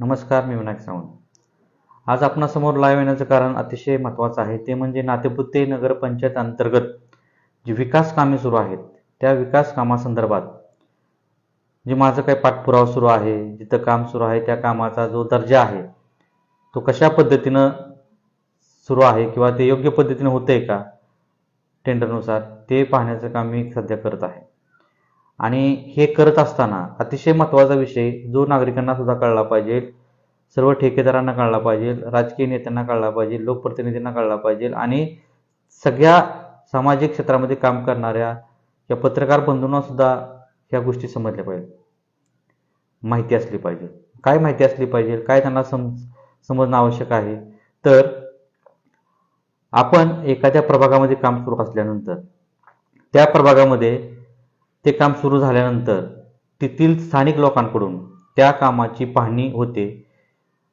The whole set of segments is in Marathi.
नमस्कार मी विनायक सावंत. आज आपणासमोर लाईव्ह येण्याचं कारण अतिशय महत्त्वाचं आहे. ते म्हणजे नातेपुते नगरपंचायत अंतर्गत जी विकास कामे सुरू आहेत त्या विकास कामासंदर्भात. जे माझं काही पाठपुरावा सुरू आहे जिथं काम सुरू आहे त्या कामाचा जो दर्जा आहे तो कशा पद्धतीनं सुरू आहे किंवा ते योग्य पद्धतीनं होतं आहे का टेंडरनुसार ते पाहण्याचं काम मी सध्या करत आहे. आणि हे करत असताना अतिशय महत्त्वाचा विषय जो नागरिकांना सुद्धा कळला पाहिजे सर्व ठेकेदारांना कळला पाहिजे राजकीय नेत्यांना कळला पाहिजे लोकप्रतिनिधींना कळला पाहिजे आणि सगळ्या सामाजिक क्षेत्रामध्ये काम करणाऱ्या या पत्रकार बंधूंना सुद्धा ह्या गोष्टी समजल्या पाहिजे माहिती असली पाहिजे. काय माहिती असली पाहिजे? काय त्यांना सम समजणं आवश्यक आहे? तर आपण एखाद्या प्रभागामध्ये काम सुरू असल्यानंतर त्या प्रभागामध्ये ते काम सुरू झाल्यानंतर तेथील स्थानिक लोकांकडून त्या कामाची पाहणी होते.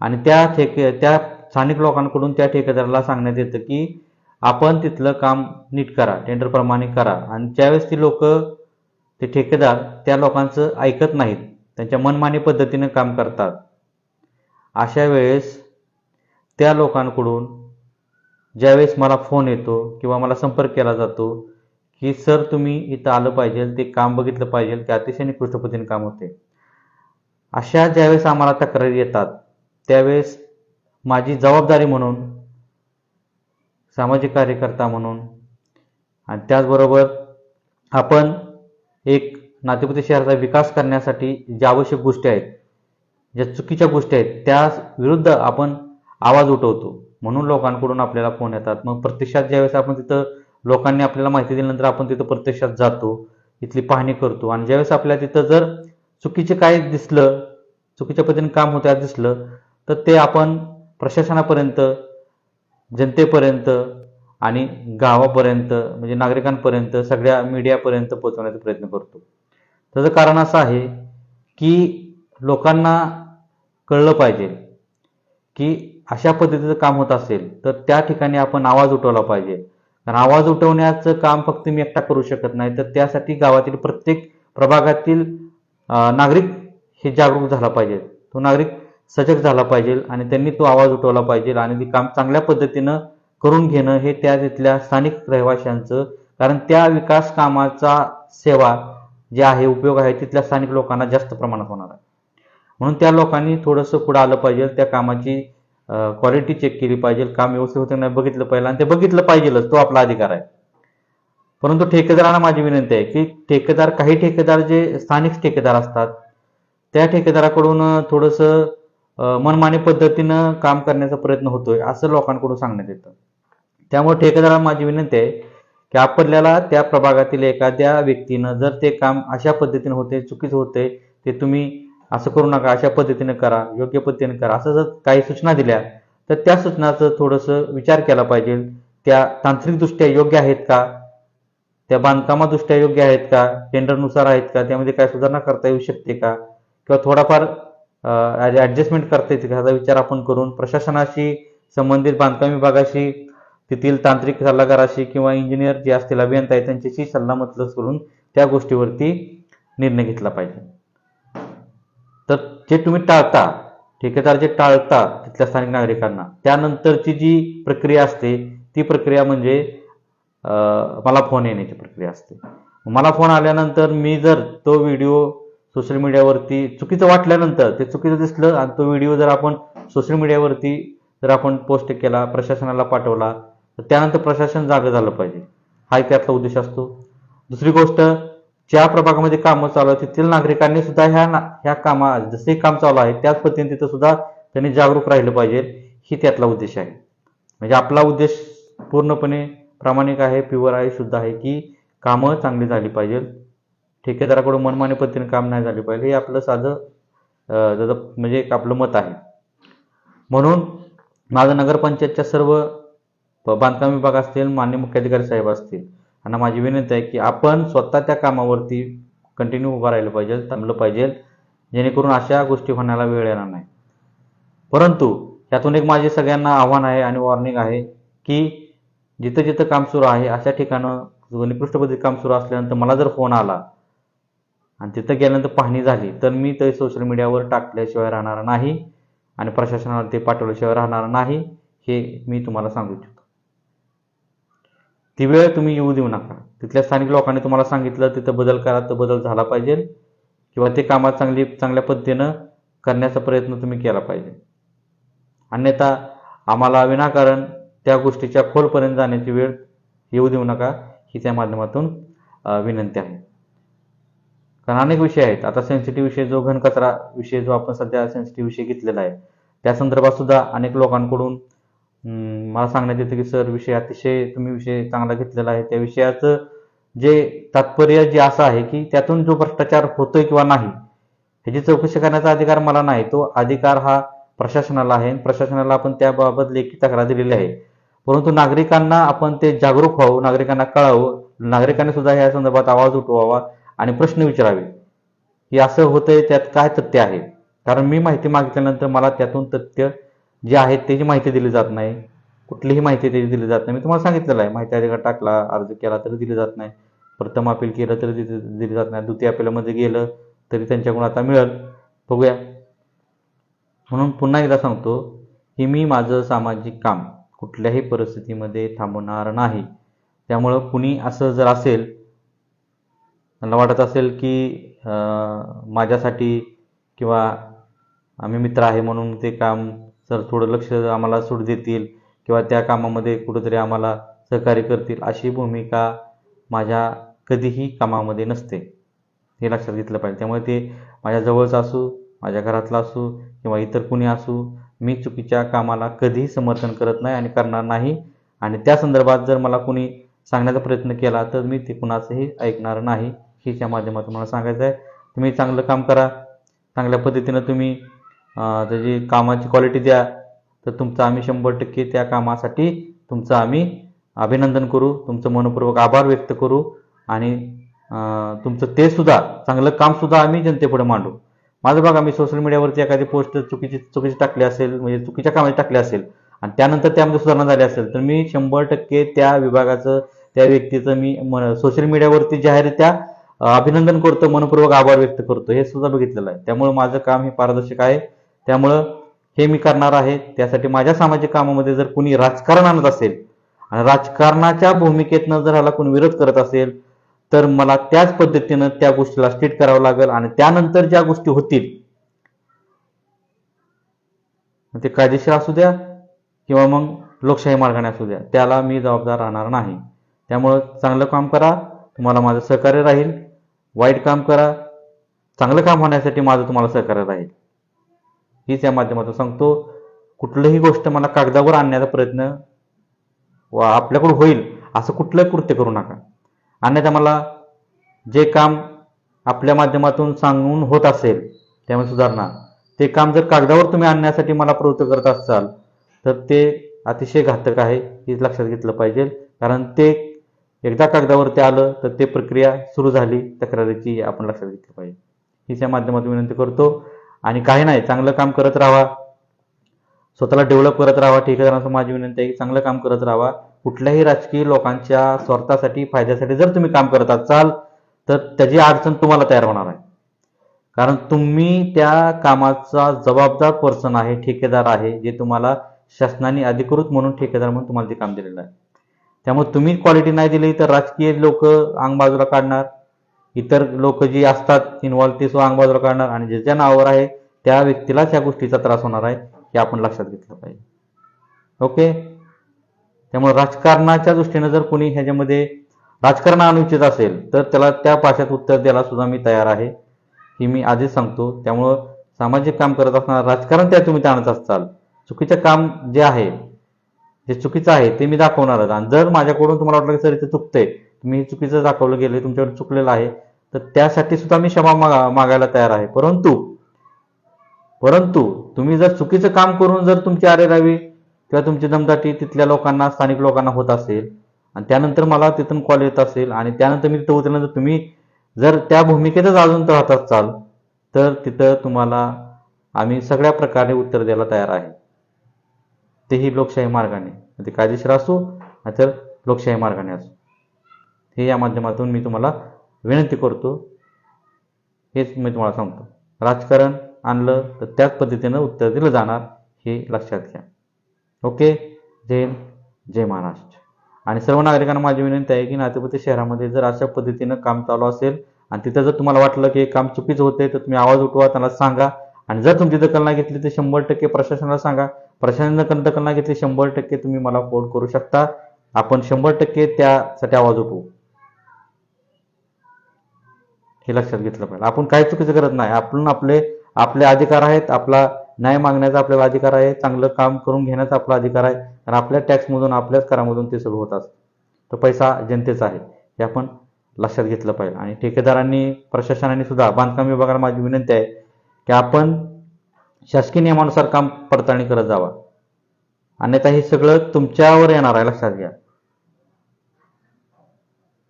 आणि त्या ठेके त्या स्थानिक लोकांकडून त्या ठेकेदाराला सांगण्यात येतं की आपण तिथलं काम नीट करा टेंडरप्रमाणे करा. आणि ज्यावेळेस ती लोक ते ठेकेदार त्या लोकांचं ऐकत नाहीत. त्यांच्या मनमानी पद्धतीनं काम करतात. अशा वेळेस त्या लोकांकडून ज्यावेळेस मला फोन येतो किंवा मला संपर्क केला जातो की सर तुम्ही इथं आलं पाहिजे ते काम बघितलं पाहिजे ते अतिशय निकृष्ट पद्धतीने काम होते. अशा ज्यावेळेस आम्हाला तक्रारी येतात त्यावेळेस माझी जबाबदारी म्हणून सामाजिक कार्यकर्ता म्हणून आणि त्याचबरोबर आपण एक नातेपुते शहराचा विकास करण्यासाठी ज्या आवश्यक गोष्टी आहेत ज्या चुकीच्या गोष्टी आहेत त्या विरुद्ध आपण आवाज उठवतो. म्हणून लोकांकडून आपल्याला फोन येतात. मग प्रत्यक्षात ज्यावेळेस आपण तिथं लोकांनी आपल्याला माहिती दिल्यानंतर आपण तिथं प्रत्यक्षात जातो इथली पाहणी करतो. आणि ज्यावेळेस आपल्याला तिथं जर चुकीचे काय दिसलं चुकीच्या पद्धतीने काम होत्या दिसलं तर ते आपण प्रशासनापर्यंत जनतेपर्यंत आणि गावापर्यंत म्हणजे नागरिकांपर्यंत सगळ्या मीडियापर्यंत पोहोचवण्याचा प्रयत्न करतो. त्याचं कारण असं आहे की लोकांना कळलं पाहिजे की अशा पद्धतीचं काम होत असेल तर त्या ठिकाणी आपण आवाज उठवला पाहिजे. कारण आवाज उठवण्याचं काम फक्त मी एकटा करू शकत नाही. तर त्यासाठी गावातील प्रत्येक प्रभागातील नागरिक हे जागरूक झाला पाहिजे. तो नागरिक सजग झाला पाहिजे आणि त्यांनी तो आवाज उठवला पाहिजे आणि ते काम चांगल्या पद्धतीनं करून घेणं हे त्या तिथल्या स्थानिक रहिवाशांचं कारण त्या विकास कामाचा सेवा जे आहे उपयोग आहे तिथल्या स्थानिक लोकांना जास्त प्रमाणात होणार आहे. म्हणून त्या लोकांनी थोडंसं पुढं आलं पाहिजे त्या कामाची क्वालिटी चेक केली पाहिजे काम व्यवस्थित होते नाही बघितलं पाहिजे आणि ते बघितलं पाहिजेलच तो आपला अधिकार आहे. परंतु ठेकेदारांना माझी विनंती आहे की ठेकेदार काही ठेकेदार जे स्थानिक ठेकेदार असतात त्या ठेकेदाराकडून थोडंसं मनमानी पद्धतीनं काम करण्याचा प्रयत्न होतोय असं लोकांकडून सांगण्यात येतं. त्यामुळे ठेकेदारांना माझी विनंती आहे की आपल्याला त्या प्रभागातील एखाद्या व्यक्तीनं जर ते काम अशा पद्धतीनं होते चुकीचं होते ते तुम्ही असं करू नका अशा पद्धतीने करा योग्य पद्धतीने करा. असं जर काही सूचना दिल्या तर त्या सूचनाचं थोडंसं विचार केला पाहिजे. त्या तांत्रिकदृष्ट्या योग्य आहेत का? त्या बांधकामादृष्ट्या योग्य आहेत का? टेंडरनुसार आहेत का? त्यामध्ये काय सुधारणा करता येऊ शकते का? किंवा थोडाफार ॲडजस्टमेंट करता येते का? ह्याचा विचार आपण करून प्रशासनाशी संबंधित बांधकाम विभागाशी तेथील तांत्रिक सल्लागाराशी किंवा इंजिनियर जे असतील अभियंता आहेत त्यांच्याशी सल्लामतलस करून त्या गोष्टीवरती निर्णय घेतला पाहिजे. तर जे तुम्ही टाळता ठेकेदार जे टाळता तिथल्या स्थानिक नागरिकांना त्यानंतरची जी प्रक्रिया असते ती प्रक्रिया म्हणजे मला फोन येण्याची प्रक्रिया असते. मला फोन आल्यानंतर मी जर तो व्हिडिओ सोशल मीडियावरती चुकीचं वाटल्यानंतर ते चुकीचं दिसलं आणि तो व्हिडिओ जर आपण सोशल मीडियावरती जर आपण पोस्ट केला प्रशासनाला पाठवला तर त्यानंतर प्रशासन जागं झालं पाहिजे. हा एक त्यातला उद्देश असतो. दुसरी गोष्ट ज्या प्रभागामध्ये कामं चालू आहेत तिथील नागरिकांनी सुद्धा ह्या ना ह्या कामा जसे काम चालू आहे त्याच पद्धतीने तिथं सुद्धा त्यांनी जागरूक राहिलं पाहिजे ही त्यातला उद्देश आहे. म्हणजे आपला उद्देश पूर्णपणे प्रामाणिक आहे प्युअर आहे शुद्ध आहे की कामं चांगली झाली पाहिजे. ठेकेदाराकडून मनमानी पद्धतीने काम नाही झाले पाहिजे हे आपलं साधं अं, म्हणजे एक आपलं मत आहे. म्हणून माझं नगरपंचायतच्या सर्व बांधकाम विभाग असतील मान्य मुख्याधिकारी साहेब असतील आणि माझी विनंती आहे की आपण स्वतः त्या कामावरती कंटिन्यू उभं राहिलं पाहिजे थांबलं पाहिजे जेणेकरून अशा गोष्टी होण्याला वेळ येणार नाही. परंतु यातून एक माझे सगळ्यांना आव्हान आहे आणि वॉर्निंग आहे की जिथं जिथं काम सुरू आहे अशा ठिकाणं निकृष्टपद्धती काम सुरू असल्यानंतर मला जर फोन आला आणि तिथं गेल्यानंतर पाहणी झाली तर मी ते सोशल मीडियावर टाकल्याशिवाय राहणार नाही आणि प्रशासनाला ते पाठवल्याशिवाय राहणार नाही हे मी तुम्हाला सांगू इच्छितो. ती वेळ तुम्ही येऊ देऊ नका. तिथल्या स्थानिक लोकांनी तुम्हाला सांगितलं तिथं बदल करा तर बदल झाला पाहिजे किंवा ते कामात चांगली चांगल्या पद्धतीनं करण्याचा प्रयत्न तुम्ही केला पाहिजे. अन्यथा आम्हाला विनाकारण त्या गोष्टीच्या खोलपर्यंत जाण्याची वेळ येऊ देऊ नका ही त्या माध्यमातून विनंती आहे. कारण अनेक विषय आहेत. आता सेन्सिटिव्ह विषय जो घनकचरा विषय जो आपण सध्या सेन्सिटिव्ह विषय घेतलेला आहे त्या संदर्भात सुद्धा अनेक लोकांकडून मला सांगण्यात येतं की सर विषय अतिशय तुम्ही विषय चांगला घेतलेला आहे. त्या विषयाचं जे तात्पर्य जे असं आहे की त्यातून जो भ्रष्टाचार होतोय किंवा नाही ह्याची चौकशी करण्याचा अधिकार मला नाही. तो अधिकार हा प्रशासनाला आहे. प्रशासनाला आपण त्याबाबत लेखी तक्रार दिलेली आहे. परंतु नागरिकांना आपण ते जागरूक व्हावं नागरिकांना कळावं. नागरिकांनी सुद्धा या संदर्भात आवाज उठवावा आणि प्रश्न विचारावे. की असं होतंय त्यात काय तथ्य आहे? कारण मी माहिती मागितल्यानंतर मला त्यातून तथ्य जे आहेत त्याची माहिती दिली जात नाही. कुठलीही माहिती त्याची दिली जात नाही. मी तुम्हाला सांगितलेलं आहे. माहिती अधिकार टाकला अर्ज केला तरी दिली जात नाही. प्रथम अपील केलं तरी दिली दिली जात नाही. द्वितीय अपिलामध्ये गेलं तरी त्यांच्याकडून आता मिळेल. बघूया. म्हणून पुन्हा एकदा सांगतो की मी माझं सामाजिक काम कुठल्याही परिस्थितीमध्ये थांबवणार नाही. त्यामुळं कुणी असं जर असेल मला वाटत असेल की माझ्यासाठी किंवा आम्ही मित्र आहे म्हणून ते काम सर थोडं लक्ष आम्हाला सूट देतील किंवा त्या कामामध्ये कुठंतरी आम्हाला सहकार्य करतील अशी भूमिका माझ्या कधीही कामामध्ये नसते. हे लक्षात घेतलं पाहिजे. त्यामुळे ते माझ्या जवळचं असू माझ्या घरातलं असू किंवा इतर कुणी असू मी चुकीच्या कामाला कधीही समर्थन करत नाही आणि करणार नाही. आणि त्या संदर्भात जर मला कुणी सांगण्याचा प्रयत्न केला तर मी ते कुणाचंही ऐकणार नाही. हेच्या माध्यमातून मला सांगायचं आहे तुम्ही चांगलं काम करा. चांगल्या पद्धतीनं तुम्ही त्याची कामाची क्वालिटी द्या तर तुमचं आम्ही शंभर टक्के त्या कामासाठी तुमचं आम्ही अभिनंदन करू तुमचं मनपूर्वक आभार व्यक्त करू आणि तुमचं ते सुद्धा चांगलं कामसुद्धा आम्ही जनतेपुढे मांडू. माझं बघा मी सोशल मीडियावरती एखादी पोस्ट चुकीची चुकीची टाकली असेल म्हणजे चुकीच्या कामाची टाकली असेल आणि त्यानंतर त्यामध्ये सुधारणा झाली असेल तर मी शंभर टक्के त्या विभागाचं त्या व्यक्तीचं मी सोशल मीडियावरती जाहीर त्या अभिनंदन करतो मनपूर्वक आभार व्यक्त करतो हे सुद्धा बघितलेलं आहे. त्यामुळं माझं काम हे पारदर्शक आहे. त्यामुळं हे मी करणार आहे. त्यासाठी माझ्या सामाजिक कामामध्ये जर कुणी राजकारण आणत असेल आणि राजकारणाच्या भूमिकेतनं जर ह्याला कोणी विरोध करत असेल तर मला त्याच पद्धतीनं त्या गोष्टीला स्टेट करावं लागेल आणि त्यानंतर ज्या गोष्टी होतील मग ते कायदेशीर असू द्या किंवा मग लोकशाही मार्गाने असू द्या त्याला मी जबाबदार राहणार नाही. त्यामुळं चांगलं काम करा तुम्हाला माझं सहकार्य राहील. वाईट काम करा चांगलं काम होण्यासाठी माझं तुम्हाला सहकार्य राहील. हीच या माध्यमातून सांगतो कुठलंही गोष्ट मला कागदावर आणण्याचा प्रयत्न व आपल्याकडून होईल असं कुठलंही कृत्य करू नका. अन्यथा मला जे काम आपल्या माध्यमातून सांगून होत असेल त्यामुळे सुधारणा. ते काम जर कागदावर तुम्ही आणण्यासाठी मला प्रवृत्त करत असाल तर ते अतिशय घातक आहे हे लक्षात घेतलं पाहिजे. कारण ते एकदा कागदावरती आलं तर ते प्रक्रिया सुरू झाली तक्रारीची आपण लक्षात घेतलं पाहिजे. हीच या माध्यमातून विनंती करतो. आणि काही नाही चांगलं काम करत राहा. स्वतःला डेव्हलप करत राहा ठेकेदारांचं माझी विनंती आहे की चांगलं काम करत राहा. कुठल्याही राजकीय लोकांच्या स्वार्थासाठी फायद्यासाठी जर तुम्ही काम करत असाल तर त्याची अडचण तुम्हाला तयार होणार आहे. कारण तुम्ही त्या कामाचा जबाबदार पर्सन आहे ठेकेदार आहे जे तुम्हाला शासनाने अधिकृत म्हणून ठेकेदार म्हणून तुम्हाला ते काम दिलेलं आहे. त्यामुळे तुम्ही क्वालिटी नाही दिली तर राजकीय लोक अंग बाजूला काढणार. इतर लोक जी असतात इन्व्हॉल्व ते सुद्धा अंग काढणार आणि ज्याच्या नावावर आहे त्या व्यक्तीलाच ह्या गोष्टीचा त्रास होणार आहे हे आपण लक्षात घेतलं पाहिजे. ओके त्यामुळे राजकारणाच्या दृष्टीने जर कोणी ह्याच्यामध्ये राजकारण आणू इच्छित असेल तर त्याला त्या पाशात उत्तर द्यायला सुद्धा मी तयार आहे ही मी आधीच सांगतो. त्यामुळं सामाजिक काम करत असताना राजकारण त्या तुम्ही आणत असाल. चुकीचं काम जे आहे जे चुकीचं आहे ते मी दाखवणारच आणि जर माझ्याकडून तुम्हाला वाटलं की सर इथे चुकतंय तुम्ही चुकीचं दाखवलं गेलं तुमच्याकडे चुकलेलं आहे तर त्यासाठी सुद्धा मी क्षमा मागा मागायला तयार आहे. परंतु परंतु तुम्ही जर चुकीचं काम करून जर तुमची आरेरावी किंवा तुमची दमदाटी तिथल्या लोकांना स्थानिक लोकांना होत असेल आणि त्यानंतर मला तिथून कॉल येत असेल आणि त्यानंतर मी तिथं उतरल्यानंतर तुम्ही जर त्या भूमिकेतच अजून राहत असाल तर तिथं तुम्हाला आम्ही सगळ्या प्रकारे उत्तर द्यायला तयार आहे. तेही लोकशाही मार्गाने. ते कायदेशीर असो तर लोकशाही मार्गाने असो. हे या माध्यमातून मी तुम्हाला विनंती करतो. हेच मी तुम्हाला सांगतो. राजकारण आणलं तर त्याच पद्धतीनं उत्तर दिलं जाणार हे लक्षात घ्या. ओके? जय हिंद जय महाराष्ट्र. आणि सर्व नागरिकांना माझी विनंती आहे की नातेपती शहरामध्ये जर अशा पद्धतीनं काम चालू असेल आणि तिथं जर तुम्हाला वाटलं की हे काम चुकीचं होते तर तुम्ही आवाज उठवा त्यांना सांगा. आणि जर तुमची दखल नाही घेतली तर शंभर टक्के प्रशासनाला सांगा. प्रशासनानं दखल नाही घेतली शंभर टक्के तुम्ही मला फोन करू शकता. आपण शंभर टक्के त्यासाठी आवाज उठवू. हे लक्षात घेतलं पाहिजे. आपण काही चुकीचं करत नाही. आपण आपले आपले अधिकार आहेत आपला न्याय मागण्याचा आपल्याला अधिकार आहे चांगलं काम करून घेण्याचा आपला अधिकार आहे आणि आपल्या टॅक्समधून आपल्याच करामधून ते सगळं होत असतं. तो पैसा जनतेचा आहे. हे आपण लक्षात घेतलं पाहिजे. आणि ठेकेदारांनी प्रशासनाने सुद्धा बांधकाम विभागाला माझी विनंती आहे की आपण शासकीय नियमानुसार काम पडताळणी करत जावा. अन्यथा हे सगळं तुमच्यावर येणार आहे लक्षात घ्या.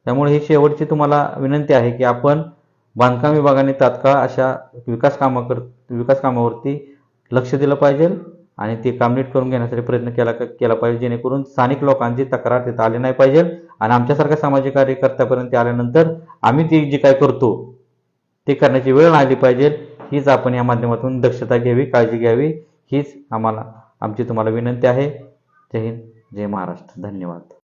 त्यामुळे ही शेवटची तुम्हाला विनंती आहे की आपण बांधकाम विभागाने तात्काळ अशा विकास कामाकर विकास कामावरती लक्ष दिलं पाहिजे आणि ते काम नीट करून घेण्यासाठी प्रयत्न केला केला पाहिजे जेणेकरून स्थानिक लोकांची तक्रार तिथं आली नाही पाहिजे आणि आमच्यासारख्या सामाजिक कार्यकर्त्यापर्यंत ते आल्यानंतर आम्ही ते जे काय करतो ते करण्याची वेळ आली पाहिजे हीच आपण या माध्यमातून दक्षता घ्यावी काळजी घ्यावी हीच आम्हाला आमची तुम्हाला विनंती आहे. जय हिंद जय महाराष्ट्र. धन्यवाद.